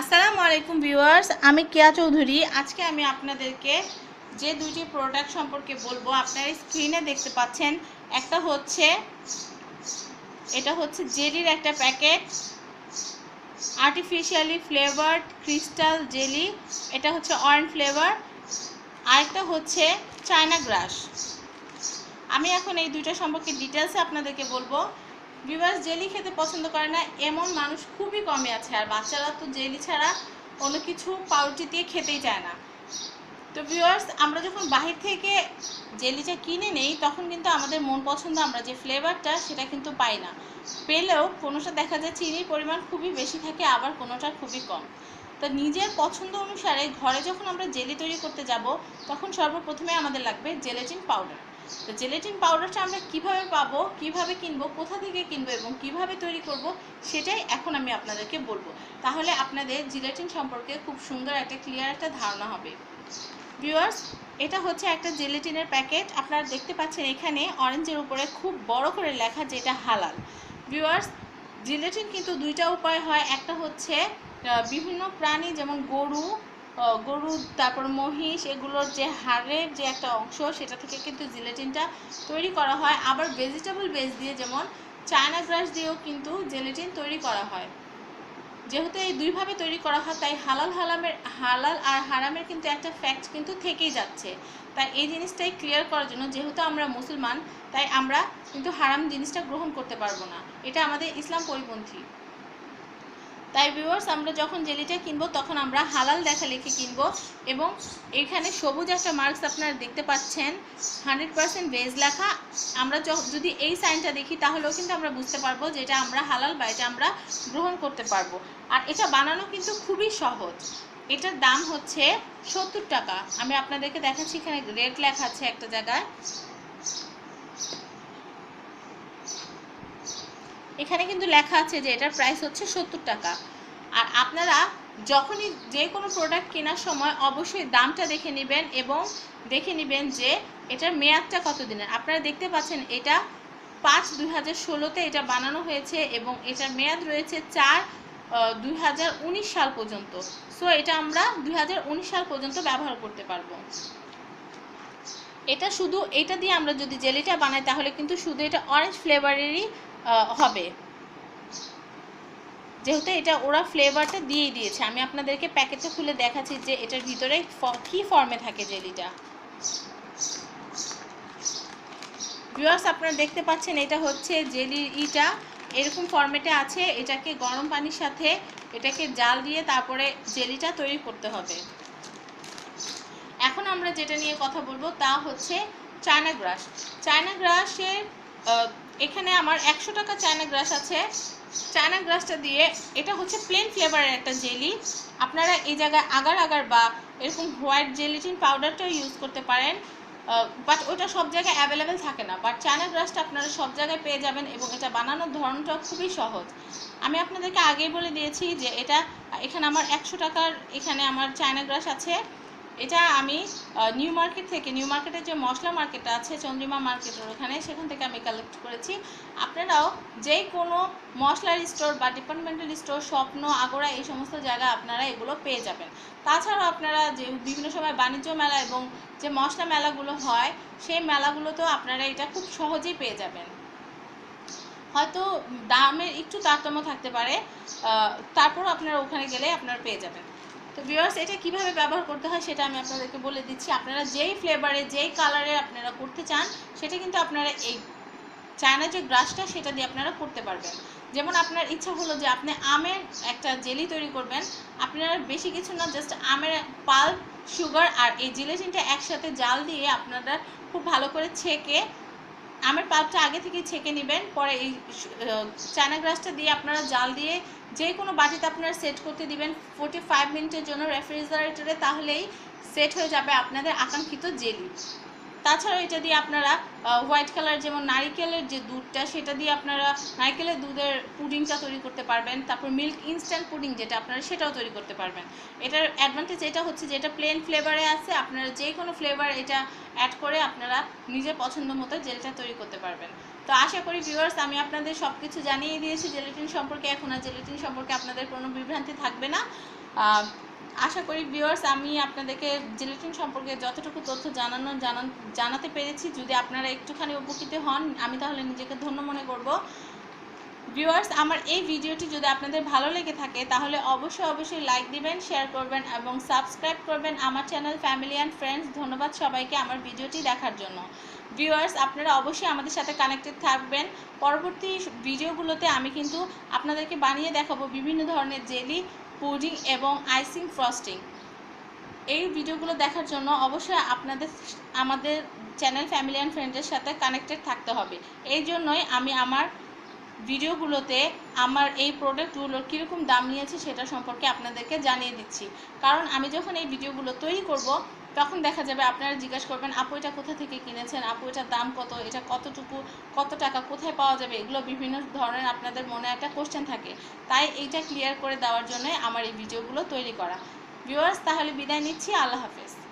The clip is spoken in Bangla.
আসসালামু আলাইকুম ভিউয়ার্স, আমি কেয়া চৌধুরী। আজকে আমি আপনাদেরকে যে দুটি প্রোডাক্ট সম্পর্কে বলব, আপনারা স্ক্রিনে দেখতে পাচ্ছেন। একটা হচ্ছে, এটা হচ্ছে জেলির একটা packet artificially flavoured crystal jelly এটা হচ্ছে অরেঞ্জ ফ্লেভার আরেকটা হচ্ছে চায়না গ্রাস আমি এখন এই দুইটা সম্পর্কে ডিটেলসে আপনাদেরকে বলব। ভিভার্স জেলি খেতে পছন্দ করে না, এমন মানুষ খুবই কমই আছে, আর বাচ্চারা তো জেলি ছাড়া কোনো কিছু পাউরুটি দিয়ে খেতেই চায় না। তো ভিউয়ার্স আমরা যখন বাহির থেকে জেলিটা কিনে নেই, তখন কিন্তু আমাদের মন পছন্দ আমরা যে ফ্লেভারটা সেটা কিন্তু পাই না। পেলেও কোনোটা দেখা যায় চিনির পরিমাণ খুবই বেশি থাকে, আবার কোনোটা খুবই কম। তো নিজের পছন্দ অনুসারে ঘরে যখন আমরা জেলি তৈরি করতে যাব, তখন সর্বপ্রথমে আমাদের লাগবে জেলেটিন পাউডার তো জেলেটিন পাউডারটা আমরা কীভাবে পাবো, কীভাবে কিনবো, কোথা থেকে কিনবো এবং কীভাবে তৈরি করব, সেটাই এখন আমি আপনাদেরকে বলব। তাহলে আপনাদের জেলেটিন সম্পর্কে খুব সুন্দর একটা ক্লিয়ার একটা ধারণা হবে। ভিউয়ার্স এটা হচ্ছে একটা জেলেটিনের প্যাকেট আপনারা দেখতে পাচ্ছেন এখানে অরেঞ্জের উপরে খুব বড় করে লেখা যেটা হালাল। ভিউয়ার্স জিলেটিন কিন্তু দুইটা উপায় হয়। একটা হচ্ছে বিভিন্ন প্রাণী যেমন গরু গরু, তারপর মহিষ, এগুলোর যে হাড়ের যে একটা অংশ, সেটা থেকে কিন্তু জিলেটিনটা তৈরি করা হয়। আবার ভেজিটেবল বেস দিয়ে যেমন চায়না গ্রাস দিয়েও কিন্তু জেলেটিন তৈরি করা হয়। যেহেতু এই দুইভাবে তৈরি করা হয়, তাই হালাল হালামের, হালাল আর হারামের কিন্তু একটা ফ্যাক্ট কিন্তু থেকেই যাচ্ছে। তাই এই জিনিসটাই ক্লিয়ার করার জন্য, যেহেতু আমরা মুসলমান, তাই আমরা কিন্তু হারাম জিনিসটা গ্রহণ করতে পারব না। এটা আমাদের ইসলাম পরিপন্থী। তাই ভিউয়ার্স আমরা যখন জেলিটা কিনবো, তখন আমরা হালাল দেখা লিখে কিনবো। এবং এখানে সবুজ একটা মার্কস আপনারা দেখতে পাচ্ছেন। হান্ড্রেড পার্সেন্ট ভেজ লেখা। আমরা যদি এই সাইনটা দেখি, তাহলেও কিন্তু আমরা বুঝতে পারব যে এটা আমরা হালাল বা এটা আমরা গ্রহণ করতে পারব। আর এটা বানানো কিন্তু খুবই সহজ। এটার দাম হচ্ছে সত্তর টাকা। আমি আপনাদেরকে দেখাচ্ছি এখানে রেট লেখা আছে একটা জায়গায়। এখানে কিন্তু লেখা আছে যে এটার প্রাইস হচ্ছে সত্তর টাকা। আর আপনারা যখনই যে কোনো প্রোডাক্ট কেনার সময় অবশ্যই দামটা দেখে নেবেন এবং দেখে নেবেন যে এটার মেয়াদটা কতদিনের আপনারা দেখতে পাচ্ছেন এটা পাঁচ দুই হাজার ষোলোতে এটা বানানো হয়েছে এবং এটার মেয়াদ রয়েছে চার দুই সাল পর্যন্ত। সো এটা আমরা দুই হাজার উনিশ সাল পর্যন্ত ব্যবহার করতে পারব। এটা শুধু এটা দিয়ে আমরা যদি জেলিটা বানাই, তাহলে কিন্তু শুধু এটা অরেঞ্জ ফ্লেভারেরই হবে। যেহেতু এটা ওরা ফ্লেভারটা দিয়েই দিয়েছে, আমি আপনাদেরকে প্যাকেটটা খুলে দেখাচ্ছি যে এটার ভিতরে কি ফর্মে থাকে জেলিটা ভিউয়ার্স আপনারা দেখতে পাচ্ছেন, এটা হচ্ছে জেলির ইটা। এরকম ফর্মেটে আছে, এটাকে গরম পানির সাথে এটাকে জাল দিয়ে তারপরে জেলিটা তৈরি করতে হবে। এখন আমরা যেটা নিয়ে কথা বলব তা হচ্ছে চায়না গ্রাস চায়না গ্রাসের এখানে আমার একশো টাকা চায়না গ্রাস আছে। চায়না গ্রাসটা দিয়ে এটা হচ্ছে প্লেন ফ্লেভারের একটা জেলি আপনারা এই জায়গায় আগার আগার বা এরকম হোয়াইট জেলিটিন পাউডারটাও ইউজ করতে পারেন। বাট ওটা সব জায়গায় অ্যাভেলেবেল থাকে না। বাট চায়না গ্রাসটা আপনারা সব জায়গায় পেয়ে যাবেন এবং এটা বানানোর ধরনটা খুবই সহজ। আমি আপনাদেরকে আগেই বলে দিয়েছি যে এটা, এখানে আমার একশো টাকার, এখানে আমার চায়না গ্রাস আছে। এটা আমি নিউ মার্কেট থেকে নিউ মার্কেটের যে মশলা মার্কেট আছে চন্দ্রিমা মার্কেটের ওখানে সেখান থেকে আমি কালেক্ট করেছি। আপনারাও যে কোনো মশলার স্টোর বা ডিপার্টমেন্টাল স্টোর স্বপ্ন আগোড়া এই সমস্ত জায়গা আপনারা এগুলো পেয়ে যাবেন। তাছাড়াও আপনারা যে বিভিন্ন সময় বাণিজ্য মেলা এবং যে মশলা মেলাগুলো হয় সেই মেলাগুলোতেও আপনারা এটা খুব সহজেই পেয়ে যাবেন। হয়তো দামের একটু তারতম্য থাকতে পারে আহ, তারপরও আপনারা ওখানে গেলে আপনারা পেয়ে যাবেন। তো ভিউয়ার্স এটা কীভাবে ব্যবহার করতে হয় সেটা আমি আপনাদেরকে বলে দিচ্ছি। আপনারা যেই ফ্লেভারে যেই কালারে আপনারা করতে চান, সেটা কিন্তু আপনারা এই চায়না যে গ্রাসটা সেটা দিয়ে আপনারা করতে পারবেন। যেমন আপনার ইচ্ছা হলো যে আপনি আমের একটা জেলি তৈরি করবেন, আপনারা বেশি কিছু না জাস্ট আমের পাল্প সুগার আর এই জিলেটিনটা একসাথে জাল দিয়ে আপনারা খুব ভালো করে ছেঁকে আমের পাল্পটা আগে থেকে ছেঁকে নেবেন, পরে এই চায়না গ্রাসটা দিয়ে আপনারা জাল দিয়ে যে কোনো বাটিতে আপনারা সেট করতে দিবেন ফোর্টি ফাইভ মিনিটের জন্য রেফ্রিজারেটরে তাহলেই সেট হয়ে যাবে আপনাদের আকাঙ্ক্ষিত জেলি। তাছাড়াও এটা দিয়ে আপনারা হোয়াইট কালার যেমন নারিকেলের যে দুধটা, সেটা দিয়ে আপনারা নারিকেলের দুধের পুডিংটা তৈরি করতে পারবেন। তারপর মিল্ক ইনস্ট্যান্ট পুডিং যেটা আপনারা, সেটাও তৈরি করতে পারবেন। এটার অ্যাডভান্টেজ এটা হচ্ছে যে এটা প্লেন ফ্লেভারে আছে, আপনারা যে কোনো ফ্লেভার এটা অ্যাড করে আপনারা নিজের পছন্দ মতো জেলটা তৈরি করতে পারবেন। তো আশা করি ভিউয়ার্স আমি আপনাদের সব কিছু জানিয়ে দিয়েছি। জেলেটিন সম্পর্কে এখন আর জেলেটিন সম্পর্কে আপনাদের কোনো বিভ্রান্তি থাকবে না। আশা করি ভিউয়ার্স আমি আপনাদেরকে জিলেটিন সম্পর্কে যতটুকু তথ্য জানানো জানাতে পেরেছি। যদি আপনারা একটুখানি উপকৃত হন, আমি তাহলে নিজেকে ধন্য মনে করব। ভিউয়ার্স আমার এই ভিডিওটি যদি আপনাদের ভালো লেগে থাকে, তাহলে অবশ্যই অবশ্যই লাইক দিবেন শেয়ার করবেন এবং সাবস্ক্রাইব করবেন আমার চ্যানেল ফ্যামিলি অ্যান্ড ফ্রেন্ডস ধন্যবাদ সবাইকে আমার ভিডিওটি দেখার জন্য। ভিউয়ার্স আপনারা অবশ্যই আমাদের সাথে কানেক্টেড থাকবেন। পরবর্তী ভিডিওগুলোতে আমি কিন্তু আপনাদেরকে বানিয়ে দেখাবো বিভিন্ন ধরনের জেলি পুডিং এবং আইসিং ফ্রস্টিং এই ভিডিওগুলো দেখার জন্য অবশ্যই আপনাদের, আমাদের চ্যানেল ফ্যামিলি অ্যান্ড ফ্রেন্ডের সাথে কানেক্টেড থাকতে হবে। এই জন্যই আমি আমার ভিডিওগুলোতে আমার এই প্রোডাক্টগুলোর কীরকম দাম নিয়েছে সেটা সম্পর্কে আপনাদেরকে জানিয়ে দিচ্ছি। কারণ আমি যখন এই ভিডিওগুলো তৈরি করব তখন দেখা যাবে আপনারা জিজ্ঞাসা করবেন, আপু, এটা কোথা থেকে কিনেছেন? আপু, এটার দাম কত? এটা কতটুকু? কত টাকা? কোথায় পাওয়া যাবে? এগুলো বিভিন্ন ধরনের আপনাদের মনে একটা কোশ্চেন থাকে। তাই এইটা ক্লিয়ার করে দেওয়ার জন্য আমার এই ভিডিওগুলো তৈরি করা। ভিউয়ার্স তাহলে বিদায় নিচ্ছি। আল্লাহ হাফেজ।